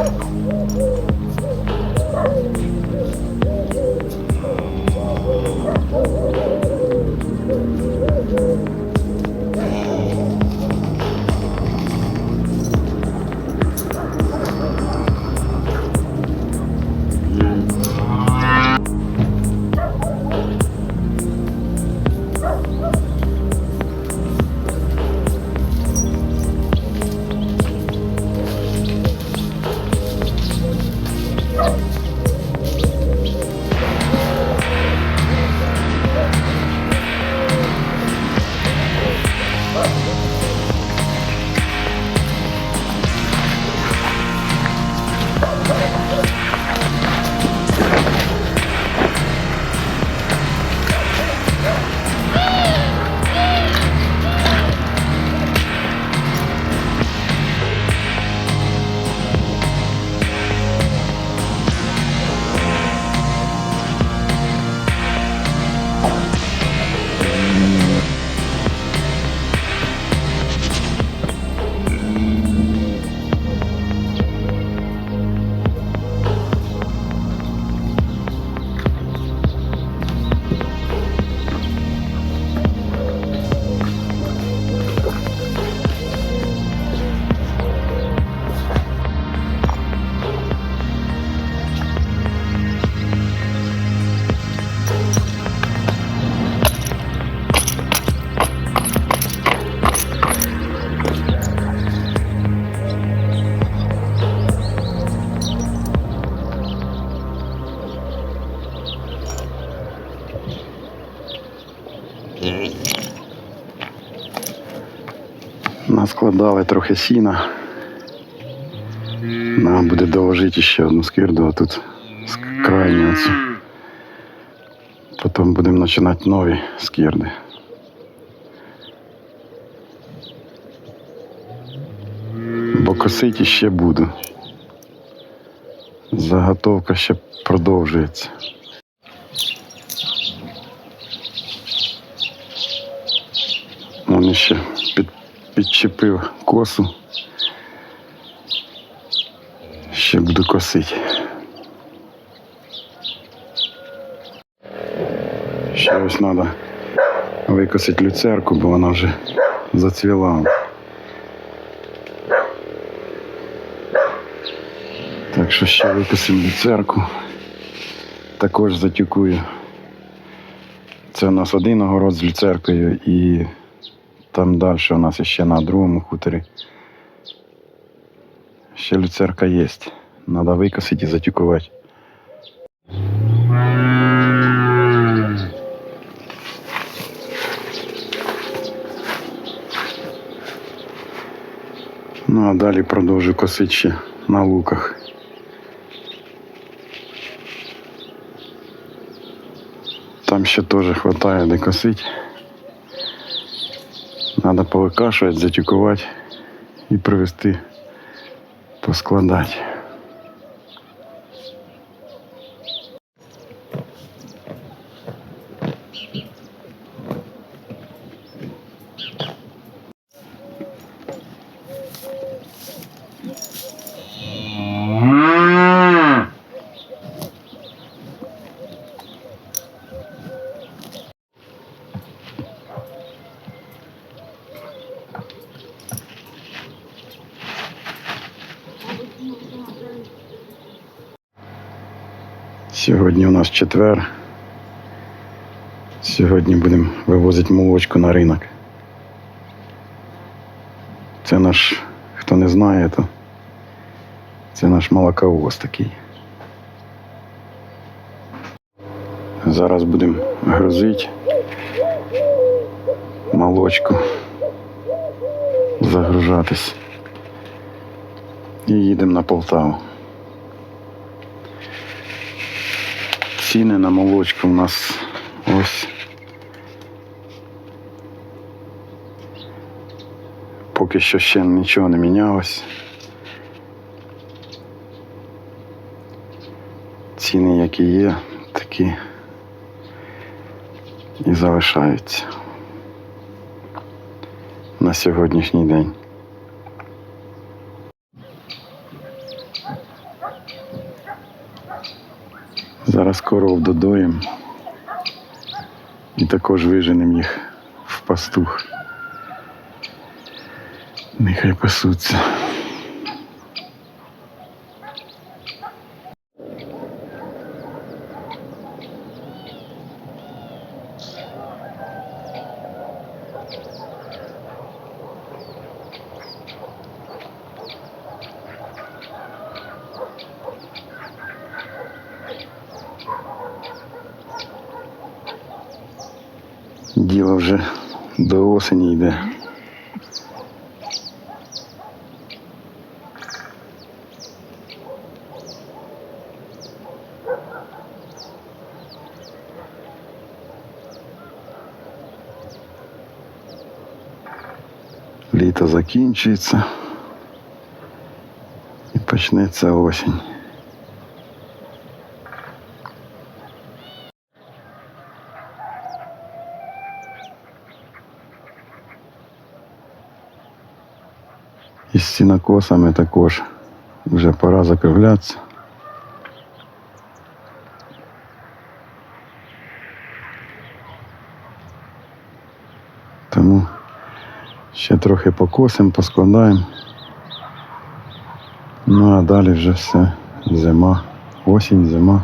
Oh! Наскладали трохи сіна. Нам буде доложити ще одну скирду, а тут крайню оцю. Потім будемо починати нові скирди. Бо косити ще буду. Заготовка ще продовжується. Вони під, підчепив косу. Ще буду косити. Ще ось треба викосити люцерку, бо вона вже зацвіла. Так що ще викосимо люцерку. Також затюкую. Це у нас один огород з люцеркою і там далі у нас ще на другому хуторі. Ще люцерка є. Треба викосити і затюкувати. Ну а далі продовжу косити ще на луках. Там ще теж вистачає де косити. Надо повикашувати, затюкувати і привезти, поскладати. Сьогодні у нас четвер. Сьогодні будемо вивозити молочку на ринок. Це наш, хто не знає, то це наш молоковоз такий. Зараз будемо грузити молочку, загружатись. І їдемо на Полтаву. Ціни на молочку у нас ось. Поки що ще нічого не мінялось. Ціни, які є, такі і залишаються на сьогоднішній день. Зараз коров додоїм і також виженемо їх в пастух. Нехай пасуться. Діло вже до осені йде. Літо закінчується і почнеться осінь. Із сінокосами також вже пора закруглятися. Тому ще трохи покосимо, поскладаємо. Ну а далі вже все зима, осінь, зима.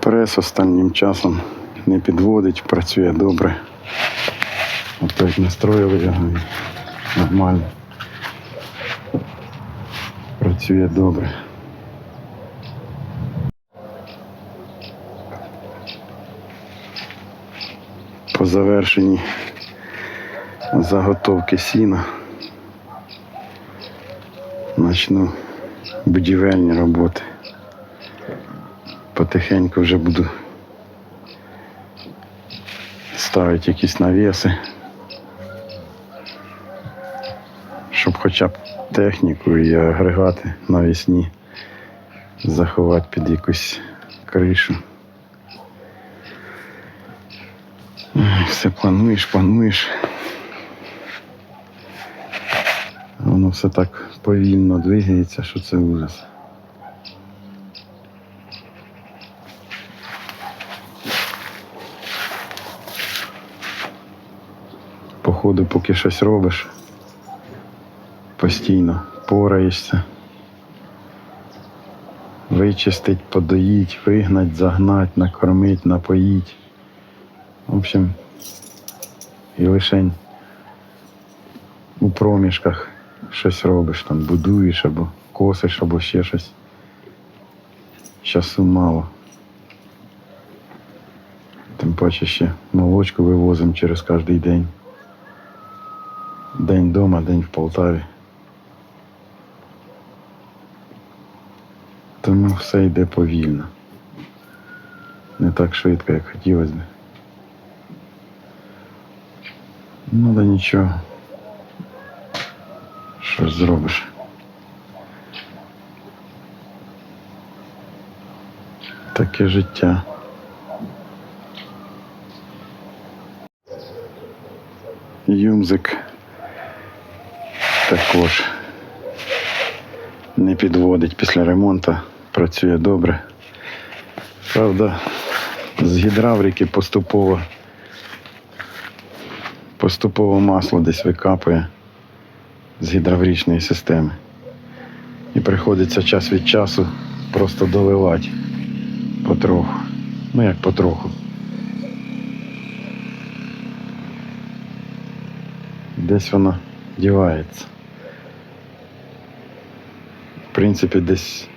Прес останнім часом не підводить, працює добре. Опять настроїли його нормально. Працює добре. По завершенні заготовки сіна почну будівельні роботи потихеньку вже буду ставити якісь навіси, щоб хоча б техніку і агрегати навісні заховати під якусь кришу. Все плануєш, плануєш. А Воно все так повільно двигається, що це ужас. Походу, поки щось робиш, постійно пораєшся. Вичистить, подоїть, вигнать, загнать, накормить, напоїть. В общем, і лишень у проміжках щось робиш, там будуєш або косиш, або ще щось. Часу мало. Тим паче ще молочку вивозимо через кожний день. День вдома, день в Полтаві. Тому все йде повільно. Не так швидко, як хотілося б. Ну да нічого. Що зробиш? Таке життя. Юмзик також не підводить після ремонту, працює добре. Правда, з гідравліки поступово поступово масло десь викапує з гідравлічної системи. І приходиться час від часу просто доливати потроху. Ну як потроху. Десь воно дівається. В принципі, десь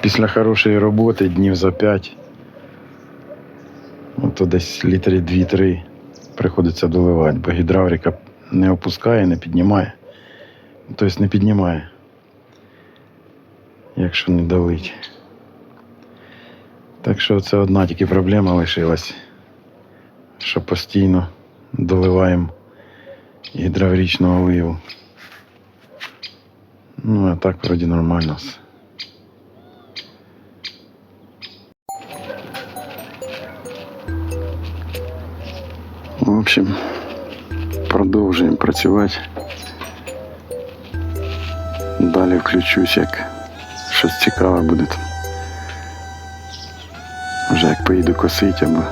після хорошої роботи днів за 5, то десь літрі 2-3 приходиться доливати, бо гідравліка не опускає, не піднімає. Тобто не піднімає, якщо не давить. Так що це одна тільки проблема лишилась, що постійно доливаємо гідравлічного виву. Ну а так вроді нормально. В общем продовжуємо працювати. Далі включусь, як щось цікаве буде. Вже як поїду косити або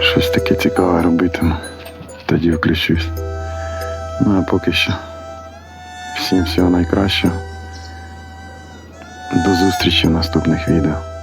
щось таке цікаве робитиму, тоді включусь. Ну а поки що всім всього найкращого. До зустрічі в наступних відео.